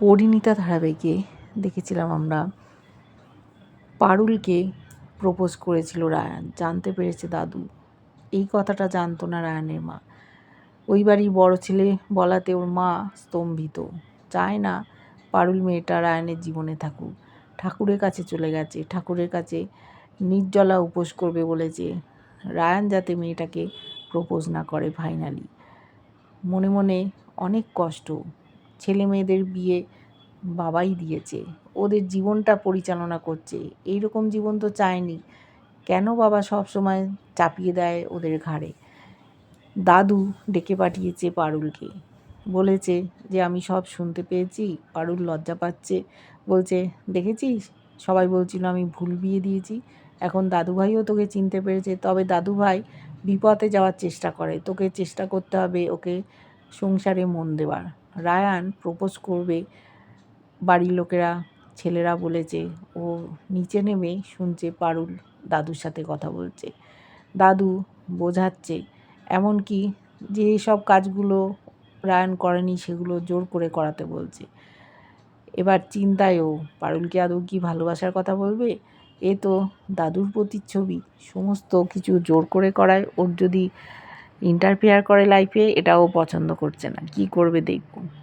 পরিণীতা ধারাবাহিকে দেখেছিলাম আমরা। পারুলকে প্রপোজ করেছিল রায়ান। জানতে পেরেছে দাদু। এই কথাটা জানতো না রায়ানের মা। ওই বাড়ির বড় ছেলে বলাতে ওর মা স্তম্ভিত। চায় না পারুল মেয়েটা রায়ানের জীবনে থাকুক। ঠাকুরের কাছে চলে গেছে। ঠাকুরের কাছে নির্জলা উপোস করবে বলেছে রায়ান যাতে মেয়েটাকে প্রপোজ না করে ফাইনালি মনে মনে অনেক কষ্ট ছেলে মেয়েদের বিয়ে বাবাই দিয়েছে, ওদের জীবনটা পরিচালনা করছে এই রকম জীবন তো চায়নি। কেন বাবা সব সময় চাপিয়ে দেয় ওদের ঘাড়ে? দাদু ডেকে পাঠিয়েছে পারুলকে, বলেছে যে আমি সব শুনতে পেয়েছি, পারুল লজ্জা পাচ্ছে, বলছে, দেখেছিস? সবাই বলছিল, আমি ভুল বিয়ে দিয়েছি, এখন দাদুভাইও তোকে চিনতে পেরেছে, তবে দাদুভাই বিপথে যাওয়ার চেষ্টা করে, তোকে চেষ্টা করতে হবে ওকে সংসারে মন দেওয়ার। রায়ান প্রপোজ করবে বাড়ির লোকেরা, ছেলেরা বলেছে। ও নিচে নেমে শুনছে পারুল দাদুর সাথে কথা বলছে। দাদু বোঝাচ্ছে, এমনকি যে সব কাজগুলো রায়ান করেনি সেগুলো জোর করে করাতে বলছে। এবার চিন্তায়ও পারুলকে আদৌ কি ভালোবাসার কথা বলবে? এ তো দাদুর প্রতিচ্ছবি। সমস্ত কিছু জোর করে করায় ওর যদি ইন্টারফেয়ার করে লাইফে এটাও পছন্দ করছে না। কি করবে দেখব।